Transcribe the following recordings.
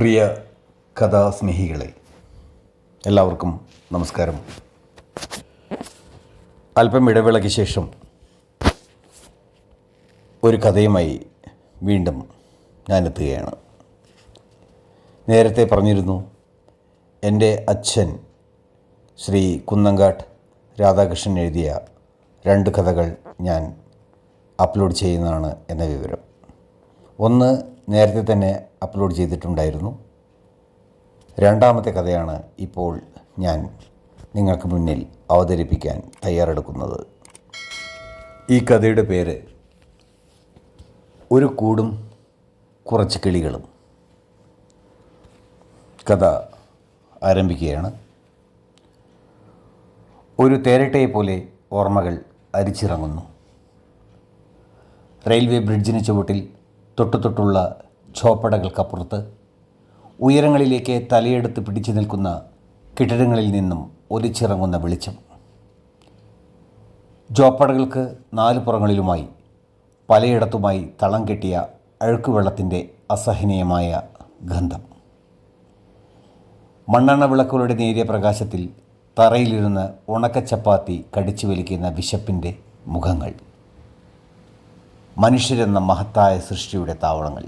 പ്രിയ കഥാസ്നേഹികളെ എല്ലാവർക്കും നമസ്കാരം. അല്പം ഇടവേളയ്ക്ക് ശേഷം ഒരു കഥയുമായി വീണ്ടും ഞാനെത്തുകയാണ്. നേരത്തെ പറഞ്ഞിരുന്നു എന്റെ അച്ഛൻ ശ്രീ കുന്നങ്കാട്ട് രാധാകൃഷ്ണൻ എഴുതിയ രണ്ട് കഥകൾ ഞാൻ അപ്ലോഡ് ചെയ്യുന്നതാണ് എന്ന വിവരം. ഒന്ന് നേരത്തെ തന്നെ അപ്ലോഡ് ചെയ്തിട്ടുണ്ടായിരുന്നു. രണ്ടാമത്തെ കഥയാണ് ഇപ്പോൾ ഞാൻ നിങ്ങൾക്ക് മുന്നിൽ അവതരിപ്പിക്കാൻ തയ്യാറെടുക്കുന്നത്. ഈ കഥയുടെ പേര് ഒരു കൂടും കുറച്ച് കിളികളും. കഥ ആരംഭിക്കുകയാണ്. ഒരു തേരട്ടയെ പോലെ ഓർമ്മകൾ അരിച്ചിറങ്ങുന്നു. റെയിൽവേ ബ്രിഡ്ജിന് ചുവട്ടിൽ തൊട്ടു തൊട്ടുള്ള ചോപ്പടകൾക്കപ്പുറത്ത് ഉയരങ്ങളിലേക്ക് തലയെടുത്ത് പിടിച്ചു നിൽക്കുന്ന കെട്ടിടങ്ങളിൽ നിന്നും ഒലിച്ചിറങ്ങുന്ന വെളിച്ചം. ജോപ്പടകൾക്ക് നാല് പുറങ്ങളിലുമായി പലയിടത്തുമായി തളം കെട്ടിയ അഴുക്കുവെള്ളത്തിന്റെ അസഹനീയമായ ഗന്ധം. മണ്ണെണ്ണ വിളക്കുകളുടെ നേരിയ പ്രകാശത്തിൽ തറയിലിരുന്ന് ഉണക്കച്ചപ്പാത്തി കടിച്ചു വലിക്കുന്ന വിശപ്പിന്റെ മുഖങ്ങൾ. മനുഷ്യരെന്ന മഹത്തായ സൃഷ്ടിയുടെ താവളങ്ങൾ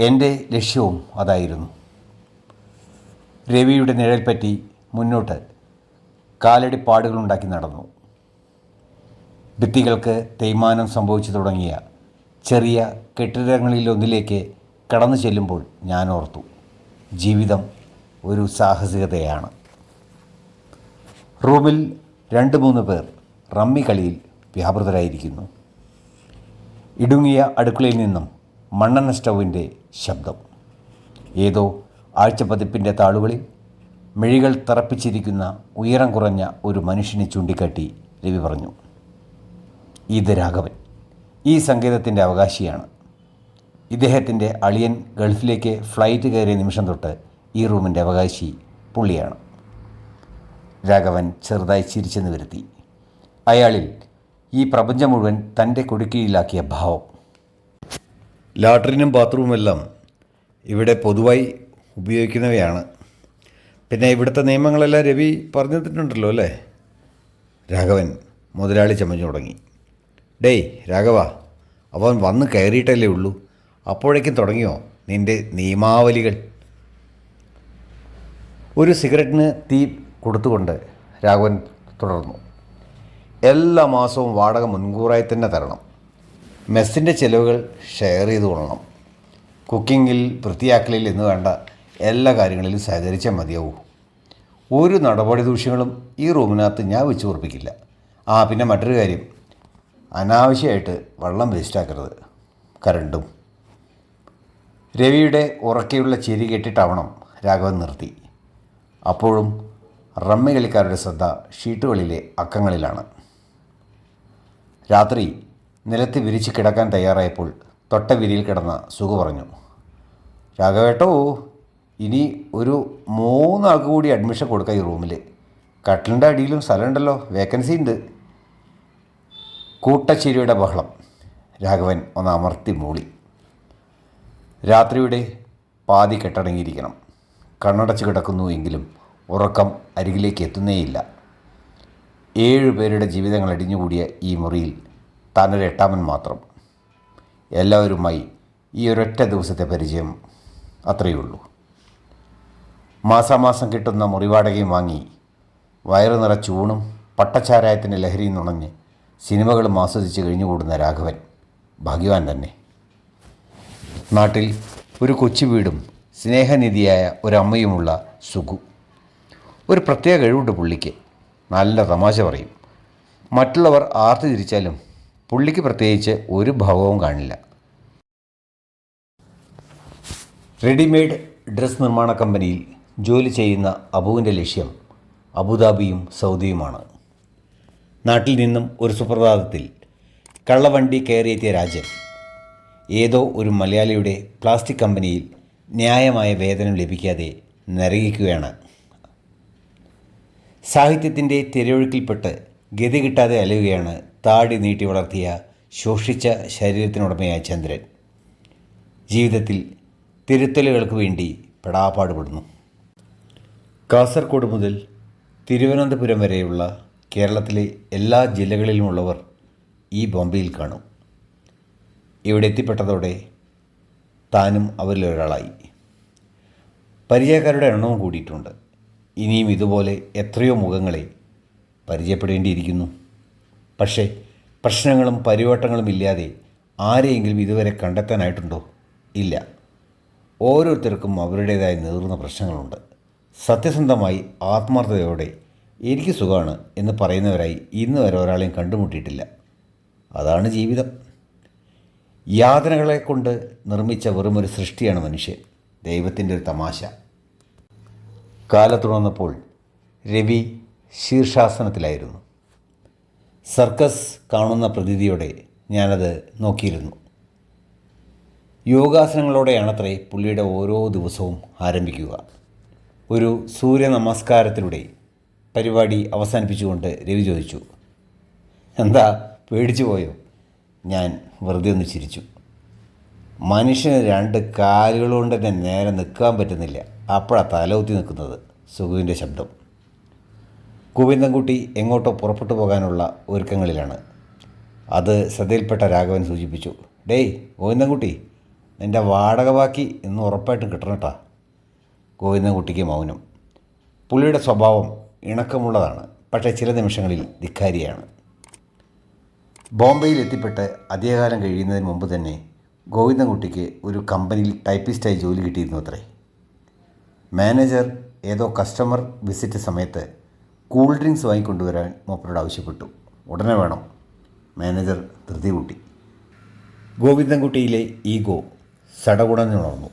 എന്റെ ലക്ഷ്യവും അതായിരുന്നു. രവിയുടെ നിഴൽ പറ്റി മുന്നോട്ട് കാലടി പാടുകളുണ്ടാക്കി നടന്നു. ഭിത്തികൾക്ക് തേയ്മാനം സംഭവിച്ചു തുടങ്ങിയ ചെറിയ കെട്ടിടങ്ങളിലൊന്നിലേക്ക് കടന്നു ചെല്ലുമ്പോൾ ഞാൻ ഓർത്തു ജീവിതം ഒരു സാഹസികതയാണ്. റൂമിൽ രണ്ട് മൂന്ന് പേർ റമ്മി കളിയിൽ വ്യാപൃതരായിരിക്കുന്നു. ഇടുങ്ങിയ അടുക്കളയിൽ നിന്നും മണ്ണെണ്ണ സ്റ്റൗവിന്റെ ശബ്ദം. ഏതോ ആഴ്ചപ്പതിപ്പിന്റെ താളുകളിൽ മെഴികൾ തറപ്പിച്ചിരിക്കുന്ന ഉയരം കുറഞ്ഞ ഒരു മനുഷ്യനെ ചൂണ്ടിക്കാട്ടി രവി പറഞ്ഞു ഇത് രാഘവൻ. ഈ സംഗീതത്തിന്റെ അവകാശിയാണ്. ഇദ്ദേഹത്തിന്റെ അളിയൻ ഗൾഫിലേക്ക് ഫ്ലൈറ്റ് കയറിയ നിമിഷം തൊട്ട് ഈ റൂമിന്റെ അവകാശി പുള്ളിയാണ്. രാഘവൻ ചെറുതായി ചിരിച്ചെന്ന് വരുത്തി. അയാളിൽ ഈ പ്രപഞ്ചം മുഴുവൻ തന്റെ കൊടുക്കീഴിലാക്കിയ ഭാവം. ലാട്രിനും ബാത്റൂമെല്ലാം ഇവിടെ പൊതുവായി ഉപയോഗിക്കുന്നവയാണ്. പിന്നെ ഇവിടുത്തെ നിയമങ്ങളെല്ലാം രവി പറഞ്ഞു തന്നിട്ടുണ്ടല്ലോ അല്ലേ? രാഘവൻ മുതലാളി ചമഞ്ഞു തുടങ്ങി. ഡേയ് രാഘവ അവൻ വന്ന് കയറിയിട്ടല്ലേ ഉള്ളൂ. അപ്പോഴേക്കും തുടങ്ങിയോ നിന്റെ നിയമാവലികൾ? ഒരു സിഗരറ്റിന് തീ കൊടുത്തുകൊണ്ട് രാഘവൻ തുടർന്നു. എല്ലാ മാസവും വാടക മുൻകൂറായി തന്നെ തരണം. മെസ്സിന്റെ ചിലവുകൾ ഷെയർ ചെയ്ത് കൊള്ളണം. കുക്കിങ്ങിൽ വൃത്തിയാക്കലിൽ എന്ന് വേണ്ട എല്ലാ കാര്യങ്ങളിലും സഹകരിച്ചാൽ മതിയാവൂ. ഒരു നടപടി ദൂഷ്യങ്ങളും ഈ റൂമിനകത്ത് ഞാൻ വെച്ച് ഉറപ്പിക്കില്ല. ആ പിന്നെ മറ്റൊരു കാര്യം. അനാവശ്യമായിട്ട് വെള്ളം വേസ്റ്റാക്കരുത് കരണ്ടും. രവിയുടെ ഉറക്കെയുള്ള ചിരി കെട്ടിട്ടവണം രാഘവൻ നിർത്തി. അപ്പോഴും റമ്മി കളിക്കാരുടെ ശ്രദ്ധ ഷീട്ടുകളിലെ അക്കങ്ങളിലാണ്. രാത്രി നിലത്ത് വിരിച്ച് കിടക്കാൻ തയ്യാറായപ്പോൾ തൊട്ട വിരിയിൽ കിടന്ന സുഖ പറഞ്ഞു. രാഘവേട്ടോ ഇനി ഒരു മൂന്നാൾക്ക് കൂടി അഡ്മിഷൻ കൊടുക്കാം ഈ റൂമിൽ കട്ടിലിന്റെ അടിയിലും സ്ഥലമുണ്ടല്ലോ വേക്കൻസി ഉണ്ട്. കൂട്ടശ്ശേരിയുടെ ബഹളം. രാഘവൻ ഒന്ന് അമർത്തി മൂളി. രാത്രിയുടെ പാതി കെട്ടടങ്ങിയിരിക്കണം. കണ്ണടച്ച് കിടക്കുന്നു എങ്കിലും ഉറക്കം അരികിലേക്ക് എത്തുന്നേയില്ല. ഏഴു പേരുടെ ജീവിതങ്ങൾ അടിഞ്ഞുകൂടിയ ഈ മുറിയിൽ താനൊരു എട്ടാമൻ മാത്രം. എല്ലാവരുമായി ഈ ഒരൊറ്റ ദിവസത്തെ പരിചയം അത്രയേ ഉള്ളൂ മാസാമാസം കിട്ടുന്ന മുറിവാടകയും വാങ്ങി വയറു നിറച്ചൂണും പട്ടച്ചാരായത്തിന്റെ ലഹരിയും നുണഞ്ഞ് സിനിമകളും ആസ്വദിച്ച് കഴിഞ്ഞുകൂടുന്ന രാഘവൻ ഭാഗ്യവാൻ തന്നെ. നാട്ടിൽ ഒരു കൊച്ചു വീടും സ്നേഹനിധിയായ ഒരമ്മയുമുള്ള സുഖു. ഒരു പ്രത്യേക കഴിവുണ്ട് പുള്ളിക്ക്. നല്ല തമാശ പറയും. മറ്റുള്ളവർ ആർത്തി തിരിച്ചാലും പുള്ളിക്ക് പ്രത്യേകിച്ച് ഒരു ഭാവവും കാണില്ല. റെഡിമെയ്ഡ് ഡ്രസ് നിർമ്മാണ കമ്പനിയിൽ ജോലി ചെയ്യുന്ന അബുവിന്റെ ലക്ഷ്യം അബുദാബിയും സൗദിയുമാണ്. നാട്ടിൽ നിന്നും ഒരു സുപ്രഭാതത്തിൽ കള്ളവണ്ടി കയറിയെത്തിയ രാജൻ ഏതോ ഒരു മലയാളിയുടെ പ്ലാസ്റ്റിക് കമ്പനിയിൽ ന്യായമായ വേതനം ലഭിക്കാതെ നരകിക്കുകയാണ്. സാഹിത്യത്തിന്റെ തിരയൊഴുക്കിൽപ്പെട്ട് ഗതി കിട്ടാതെ അലയുകയാണ് താടി നീട്ടി വളർത്തിയ ശോഷിച്ച ശരീരത്തിനുടമയായ ചന്ദ്രൻ. ജീവിതത്തിൽ തിരുത്തലുകൾക്ക് വേണ്ടി പെടാപ്പാടുപെടുന്നു കാസർഗോഡ് മുതൽ തിരുവനന്തപുരം വരെയുള്ള കേരളത്തിലെ എല്ലാ ജില്ലകളിലുമുള്ളവർ ഈ ബോംബെയിൽ കാണും. ഇവിടെ എത്തിപ്പെട്ടതോടെ താനും അവരിലൊരാളായി. പരിചയക്കാരുടെ എണ്ണവും കൂടിയിട്ടുണ്ട്. ഇനിയും ഇതുപോലെ എത്രയോ മുഖങ്ങളെ പരിചയപ്പെടേണ്ടിയിരിക്കുന്നു. പക്ഷേ പ്രശ്നങ്ങളും പരിവട്ടങ്ങളും ഇല്ലാതെ ആരെയെങ്കിലും ഇതുവരെ കണ്ടെത്താനായിട്ടുണ്ടോ? ഇല്ല. ഓരോരുത്തർക്കും അവരുടേതായ നേർന്ന പ്രശ്നങ്ങളുണ്ട്. സത്യസന്ധമായി ആത്മാർത്ഥതയോടെ എനിക്ക് സുഖമാണ് എന്ന് പറയുന്നവരായി ഇന്ന് വരെ ഒരാളെയും കണ്ടുമുട്ടിയിട്ടില്ല. അതാണ് ജീവിതം. യാതനകളെ കൊണ്ട് നിർമ്മിച്ച വെറുമൊരു സൃഷ്ടിയാണ് മനുഷ്യൻ. ദൈവത്തിന്റെ ഒരു തമാശ. കാലത്തുണർന്നപ്പോൾ രവി ശീർഷാസനത്തിലായിരുന്നു. സർക്കസ് കാണുന്ന പ്രതീതിയോടെ ഞാനത് നോക്കിയിരുന്നു. യോഗാസനങ്ങളോടെയാണത്രേ പുള്ളിയുടെ ഓരോ ദിവസവും ആരംഭിക്കുക. ഒരു സൂര്യ നമസ്കാരത്തിലൂടെ പരിപാടി അവസാനിപ്പിച്ചുകൊണ്ട് രവി ചോദിച്ചു എന്താ പേടിച്ചു പോയോ? ഞാൻ വെറുതെ ഒന്ന് ചിരിച്ചു. മനുഷ്യന് രണ്ട് കാലുകൾ കൊണ്ട് തന്നെ നേരെ നിൽക്കാൻ പറ്റുന്നില്ല. അപ്പോഴാണ് തലകുത്തി നിൽക്കുന്നത് സുഖുവിന്റെ ശബ്ദം. ഗോവിന്ദൻകുട്ടി എങ്ങോട്ടോ പുറപ്പെട്ടു പോകാനുള്ള ഒരുക്കങ്ങളിലാണ്. അത് ശ്രദ്ധയിൽപ്പെട്ട രാഘവൻ സൂചിപ്പിച്ചു. ഡേയ് ഗോവിന്ദൻകുട്ടി നിന്റെ വാടക ബാക്കി ഇന്ന് ഉറപ്പായിട്ടും കിട്ടണം കേട്ടാ ഗോവിന്ദൻകുട്ടിക്ക് മൗനം. പുള്ളിയുടെ സ്വഭാവം ഇണക്കമുള്ളതാണ് പക്ഷേ ചില നിമിഷങ്ങളിൽ ധിക്കാരിയാണ്. ബോംബെയിൽ എത്തിപ്പെട്ട് അധികകാലം കഴിയുന്നതിന് മുമ്പ് തന്നെ ഗോവിന്ദൻകുട്ടിക്ക് ഒരു കമ്പനിയിൽ ടൈപ്പിസ്റ്റായി ജോലി കിട്ടിയിരുന്നു അത്രേ. മാനേജർ ഏതോ കസ്റ്റമർ വിസിറ്റ് സമയത്ത് കൂൾ ഡ്രിങ്ക്സ് വാങ്ങിക്കൊണ്ടുവരാൻ മൂപ്പരോട് ആവശ്യപ്പെട്ടു. ഉടനെ വേണം. മാനേജർ ധൃതി കൂട്ടി. ഗോവിന്ദൻകുട്ടിയിലെ ഈഗോ സടകുടഞ്ഞുണർന്നു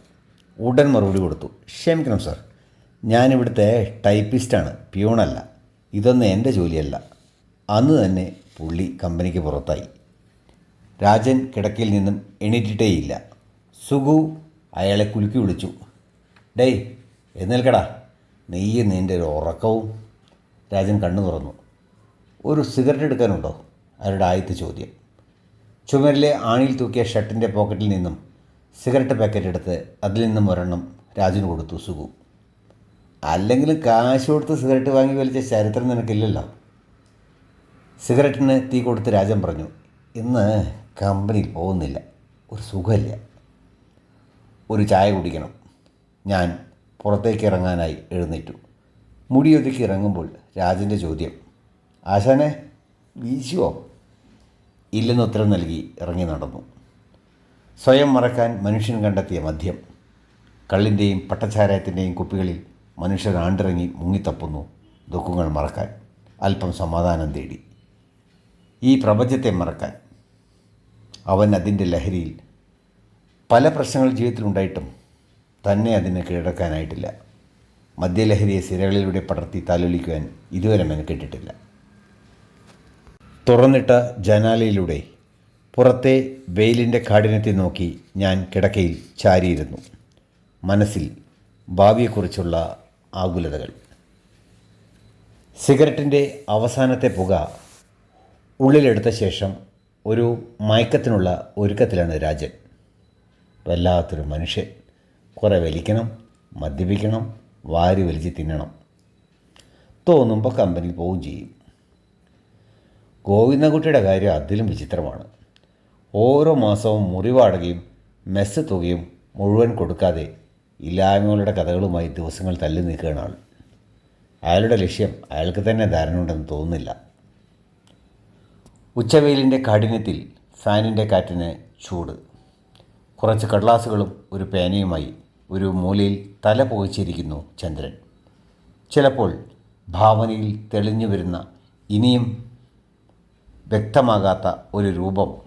ഉടൻ മറുപടി കൊടുത്തു. ക്ഷമിക്കണം സാർ. ഞാനിവിടുത്തെ ടൈപ്പിസ്റ്റാണ്. പ്യൂണല്ല. ഇതൊന്നും എന്റെ ജോലിയല്ല. അന്ന് തന്നെ പുള്ളി കമ്പനിക്ക് പുറത്തായി. രാജൻ കിടക്കയിൽ നിന്നും എണീറ്റിട്ടേയില്ല. സുഗു അയാളെ കുലുക്കി വിളിച്ചു. ഡേയ് എഴുന്നേൽക്കടാ. നെയ്യ് നിന്റെ ഒരു ഉറക്കവും. രാജൻ കണ്ണു തുറന്നു. ഒരു സിഗരറ്റ് എടുക്കാനുണ്ടോ? അവരുടെ ആദ്യത്തെ ചോദ്യം. ചുമരിലെ ആണിയിൽ തൂക്കിയ ഷർട്ടിന്റെ പോക്കറ്റിൽ നിന്നും സിഗരറ്റ് പാക്കറ്റ് എടുത്ത് അതിൽ നിന്നും ഒരെണ്ണം രാജന് കൊടുത്തു സുഖു. അല്ലെങ്കിൽ കാശ് കൊടുത്ത് സിഗരറ്റ് വാങ്ങി വലിച്ച ചരിത്രം നിനക്കില്ലല്ലോ. സിഗരറ്റിന് തീ കൊടുത്ത് രാജൻ പറഞ്ഞു ഇന്ന് കമ്പനിയിൽ പോകുന്നില്ല. ഒരു സുഖമില്ല. ഒരു ചായ കുടിക്കണം. ഞാൻ പുറത്തേക്ക് ഇറങ്ങാനായി എഴുന്നേറ്റു. മുടിയൊതുക്കി ഇറങ്ങുമ്പോൾ രാജന്റെ ചോദ്യം ആശാനെ വീശുവോ? ഇല്ലെന്ന് ഉത്തരം നൽകി ഇറങ്ങി നടന്നു. സ്വയം മറക്കാൻ മനുഷ്യൻ കണ്ടെത്തിയ മദ്യം കള്ളിന്റെയും പട്ടച്ചാരായത്തിന്റെയും കുപ്പികളിൽ മനുഷ്യർ ആണ്ടിറങ്ങി മുങ്ങിത്തപ്പുന്നു ദുഃഖങ്ങൾ മറക്കാൻ അല്പം സമാധാനം തേടി. ഈ പ്രപഞ്ചത്തെ മറക്കാൻ അവൻ അതിന്റെ ലഹരിയിൽ പല പ്രശ്നങ്ങൾ ജീവിതത്തിലുണ്ടായിട്ടും തന്നെ അതിനെ കീഴടക്കാനായിട്ടില്ല. മദ്യലഹരിയെ സിരകളിലൂടെ പടർത്തി താലോലിക്കുവാൻ ഇതുവരെ മെനക്കെട്ടിട്ടില്ല തുറന്നിട്ട ജനാലയിലൂടെ പുറത്തെ വെയിലിന്റെ കാഠിനത്തെ നോക്കി ഞാൻ കിടക്കയിൽ ചാരിയിരുന്നു. മനസ്സിൽ ഭാവിയെക്കുറിച്ചുള്ള ആകുലതകൾ. സിഗരറ്റിന്റെ അവസാനത്തെ പുക ഉള്ളിലെടുത്ത ശേഷം ഒരു മയക്കത്തിനുള്ള ഒരുക്കത്തിലാണ് രാജൻ. വല്ലാത്തൊരു മനുഷ്യൻ. കുറേ വലിക്കണം മദ്യപിക്കണം വാരി വലിച്ച് തിന്നണം. തോന്നുമ്പോൾ കമ്പനി പോവുകയും ചെയ്യും. ഗോവിന്ദൻകുട്ടിയുടെ കാര്യം അതിലും വിചിത്രമാണ്. ഓരോ മാസവും മുറിവാടുകയും മെസ്സ് തുകയും മുഴുവൻ കൊടുക്കാതെ ഇല്ലായ്മകളുടെ കഥകളുമായി ദിവസങ്ങൾ തള്ളി നീക്കുകയാണ് ആൾ. അയാളുടെ ലക്ഷ്യം അയാൾക്ക് തന്നെ ധാരണയുണ്ടെന്ന് തോന്നുന്നില്ല. ഉച്ചവെയിലിന്റെ കാഠിന്യത്തിൽ ഫാനിന്റെ കാറ്റിന് ചൂട്. കുറച്ച് കടലാസുകളും ഒരു പേനയുമായി ഒരു മൂലയിൽ തല പോയിച്ചിരിക്കുന്നു ചന്ദ്രൻ. ചിലപ്പോൾ ഭാവനയിൽ തെളിഞ്ഞു വരുന്ന ഇനിയും വ്യക്തമാകാത്ത ഒരു രൂപം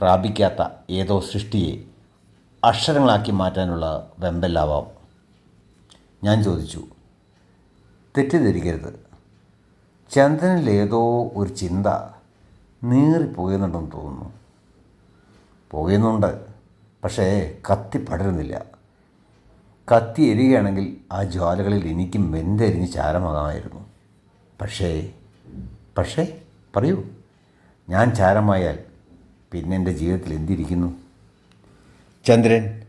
പ്രാപിക്കാത്ത ഏതോ സൃഷ്ടിയെ അക്ഷരങ്ങളാക്കി മാറ്റാനുള്ള വെമ്പല്ലാവാം. ഞാൻ ചോദിച്ചു തെറ്റിദ്ധരിക്കരുത്. ചന്ദ്രനിൽ ഏതോ ഒരു ചിന്ത നീറിപ്പോകുന്നുണ്ടെന്ന് തോന്നുന്നു. പോകുന്നുണ്ട് പക്ഷേ കത്തി പടരുന്നില്ല. കത്തി എരിയുകയാണെങ്കിൽ ആ ജ്വാലകളിൽ എനിക്കും വെന്തെരിഞ്ഞ് ചാരമാകാമായിരുന്നു. പക്ഷേ പക്ഷേ പറയൂ. ഞാൻ ചാരമായാൽ പിന്നെ എന്റെ ജീവിതത്തിൽ എന്തിരിക്കുന്നു? ചന്ദ്രൻ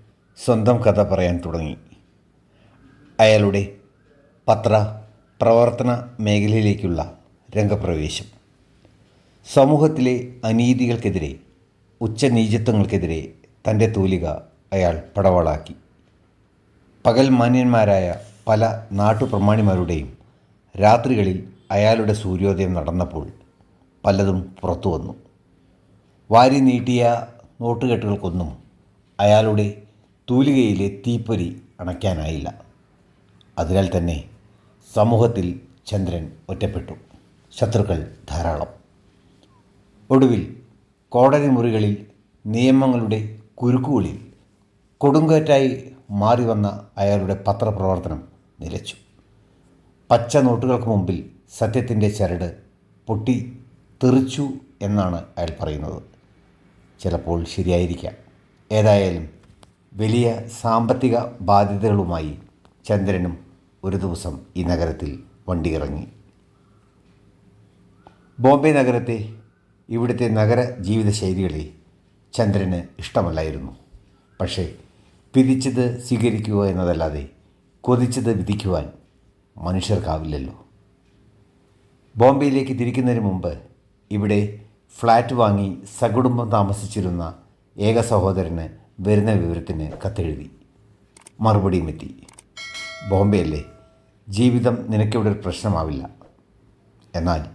സ്വന്തം കഥ പറയാൻ തുടങ്ങി. അയാളുടെ പത്ര പ്രവർത്തന മേഖലയിലേക്കുള്ള രംഗപ്രവേശം. സമൂഹത്തിലെ അനീതികൾക്കെതിരെ ഉച്ചനീചത്വങ്ങൾക്കെതിരെ തന്റെ തൂലിക അയാൾ പടവാളാക്കി. പകൽ മാന്യന്മാരായ പല നാട്ടുപ്രമാണിമാരുടെയും രാത്രികളിൽ അയാളുടെ സൂര്യോദയം നടന്നപ്പോൾ പലതും പുറത്തു വന്നു വാരി നീട്ടിയ നോട്ടുകെട്ടുകൾക്കൊന്നും അയാളുടെ തൂലികയിലെ തീപ്പൊരി അണയ്ക്കാനായില്ല. അതിനാൽ തന്നെ സമൂഹത്തിൽ ചന്ദ്രൻ ഒറ്റപ്പെട്ടു. ശത്രുക്കൾ ധാരാളം. ഒടുവിൽ കോടതി മുറികളിൽ നിയമങ്ങളുടെ കുരുക്കുകളിൽ കൊടുങ്കാറ്റായി മാറി വന്ന അയാളുടെ പത്രപ്രവർത്തനം നിലച്ചു. പച്ച നോട്ടുകൾക്ക് മുമ്പിൽ സത്യത്തിന്റെ ചരട് പൊട്ടി തെറിച്ചു എന്നാണ് അയാൾ പറയുന്നത്. ചിലപ്പോൾ ശരിയായിരിക്കാം. ഏതായാലും വലിയ സാമ്പത്തിക ബാധ്യതകളുമായി ചന്ദ്രനും ഒരു ദിവസം ഈ നഗരത്തിൽ വണ്ടി ഇറങ്ങി ബോംബെ നഗരത്തെ ഇവിടുത്തെ നഗര ജീവിതശൈലികളെ ചന്ദ്രന് ഇഷ്ടമല്ലായിരുന്നു. പക്ഷേ പിരിച്ചത് സ്വീകരിക്കുക എന്നതല്ലാതെ കൊതിച്ചത് വിധിക്കുവാൻ മനുഷ്യർക്കാവില്ലല്ലോ. ബോംബെയിലേക്ക് തിരിക്കുന്നതിന് മുമ്പ് ഇവിടെ ഫ്ലാറ്റ് വാങ്ങി സകുടുംബം താമസിച്ചിരുന്ന ഏക സഹോദരന് വരുന്ന വിവരത്തിന് കത്തെഴുതി. മറുപടിയും എത്തി. ബോംബെയല്ലേ? ജീവിതം നിനക്കിവിടെ ഒരു പ്രശ്നമാവില്ല. എന്നാൽ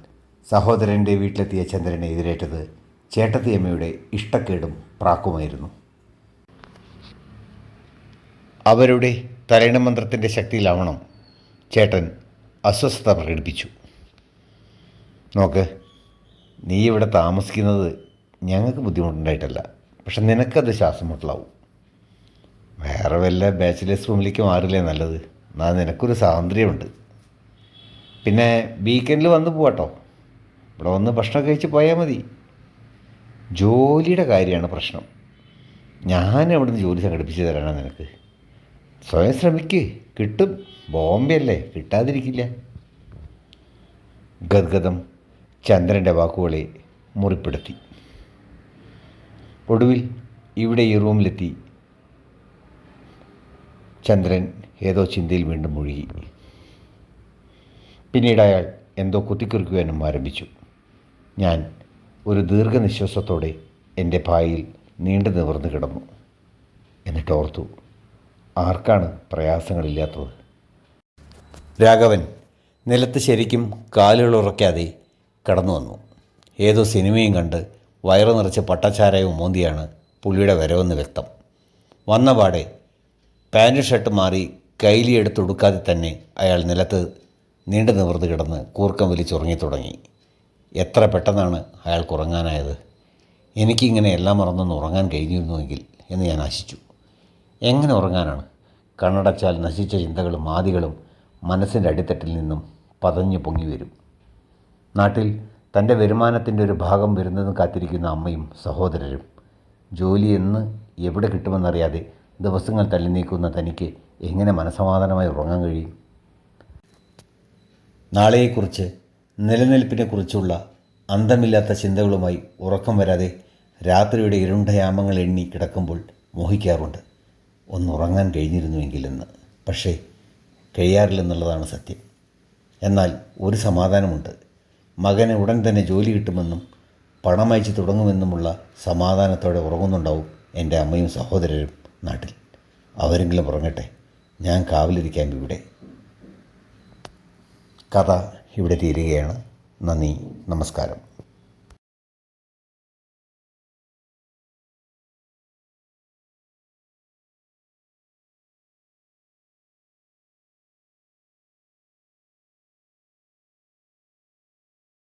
സഹോദരന്റെ വീട്ടിലെത്തിയ ചന്ദ്രനെ എതിരേറ്റത് ചേട്ടത്തിയമ്മയുടെ ഇഷ്ടക്കേടും പ്രാക്കുമായിരുന്നു. അവരുടെ തലയിണ മന്ത്രത്തിന്റെ ശക്തിയിലാവണം. ചേട്ടൻ അസ്വസ്ഥത പ്രകടിപ്പിച്ചു. നോക്ക് നീ ഇവിടെ താമസിക്കുന്നത് ഞങ്ങൾക്ക് ബുദ്ധിമുട്ടുണ്ടായിട്ടല്ല. പക്ഷെ നിനക്കത് ശ്വാസം മുട്ടലാവും വേറെ വല്ല ബാച്ചിലേഴ്സ് റൂമിലേക്ക് മാറില്ലേ നല്ലത്? എന്നാൽ നിനക്കൊരു സ്വാതന്ത്ര്യമുണ്ട്. പിന്നെ വീക്കെൻഡിൽ വന്ന് പോവാട്ടോ. ഇവിടെ വന്ന് ഭക്ഷണം കഴിച്ച് പോയാൽ മതി. ജോലിയുടെ കാര്യമാണ് പ്രശ്നം. ഞാൻ അവിടുന്ന് ജോലി സംഘടിപ്പിച്ച് തരാനാണ് നിനക്ക്. സ്വയം ശ്രമിക്ക്. കിട്ടും. ബോംബെ അല്ലേ കിട്ടാതിരിക്കില്ല. ഗദ്ഗതം ചന്ദ്രന്റെ വാക്കുകളെ മുറിപ്പെടുത്തി. ഒടുവിൽ ഇവിടെ ഈ റൂമിലെത്തി. ചന്ദ്രൻ ഏതോ ചിന്തയിൽ വീണ്ടും മുഴുകി. പിന്നീട് അയാൾ എന്തോ കുത്തിക്കുറിക്കുവാനും ആരംഭിച്ചു. ഞാൻ ഒരു ദീർഘനിശ്വാസത്തോടെ എന്റെ പായിൽ നീണ്ടു നിവർന്നു കിടന്നു. എന്നിട്ട് ഓർത്തു. ആർക്കാണ് പ്രയാസങ്ങളില്ലാത്തത്? രാഘവൻ നിലത്ത് ശരിക്കും കാലുകൾ ഉറക്കാതെ കടന്നു വന്നു. ഏതോ സിനിമയും കണ്ട് വയറു നിറച്ച് പട്ടച്ചാരയും മോന്തിയാണ് പുള്ളിയുടെ വരവെന്ന് വ്യക്തം. വന്ന പാടെ പാന്റ് ഷർട്ട് മാറി കൈലി എടുത്തൊടുക്കാതെ തന്നെ അയാൾ നിലത്ത് നീണ്ടു നിവർന്ന് കിടന്ന് കൂർക്കം വലിച്ചുറങ്ങി തുടങ്ങി. എത്ര പെട്ടെന്നാണ് അയാൾക്ക് ഉറങ്ങാനായത്? എനിക്കിങ്ങനെ എല്ലാം മറന്നൊന്ന് ഉറങ്ങാൻ കഴിഞ്ഞിരുന്നുവെങ്കിൽ എന്ന് ഞാൻ ആശിച്ചു. എങ്ങനെ ഉറങ്ങാനാണ്? കണ്ണടച്ചാൽ നശിച്ച ചിന്തകളും ആദികളും മനസ്സിന്റെ അടിത്തട്ടിൽ നിന്നും പതഞ്ഞു പൊങ്ങി വരും. നാട്ടിൽ തന്റെ വരുമാനത്തിന്റെ ഒരു ഭാഗം വരുന്നതെന്ന് കാത്തിരിക്കുന്ന അമ്മയും സഹോദരരും ജോലി എന്ന് എവിടെ കിട്ടുമെന്നറിയാതെ ദിവസങ്ങൾ തള്ളി നീക്കുന്ന തനിക്ക് എങ്ങനെ മനസമാധാനമായി ഉറങ്ങാൻ കഴിയും? നാളെയെക്കുറിച്ച് നിലനിൽപ്പിനെക്കുറിച്ചുള്ള അന്തമില്ലാത്ത ചിന്തകളുമായി ഉറക്കം വരാതെ രാത്രിയുടെ ഇരുണ്ടയാമങ്ങൾ എണ്ണി കിടക്കുമ്പോൾ മോഹിക്കാറുണ്ട്. ഒന്നുറങ്ങാൻ കഴിഞ്ഞിരുന്നുവെങ്കിലെന്ന്. പക്ഷേ കഴിയാറില്ലെന്നുള്ളതാണ് സത്യം. എന്നാൽ ഒരു സമാധാനമുണ്ട്. മകന് ഉടൻ തന്നെ ജോലി കിട്ടുമെന്നും പണമയച്ച് തുടങ്ങുമെന്നുമുള്ള സമാധാനത്തോടെ ഉറങ്ങുന്നുണ്ടാവും എന്റെ അമ്മയും സഹോദരരും നാട്ടിൽ. അവരെങ്കിലും ഉറങ്ങട്ടെ. ഞാൻ കാവലിരിക്കാൻ ഇവിടെ. കഥ ഇവിടെ തീരുകയാണ്. നന്ദി. നമസ്കാരം.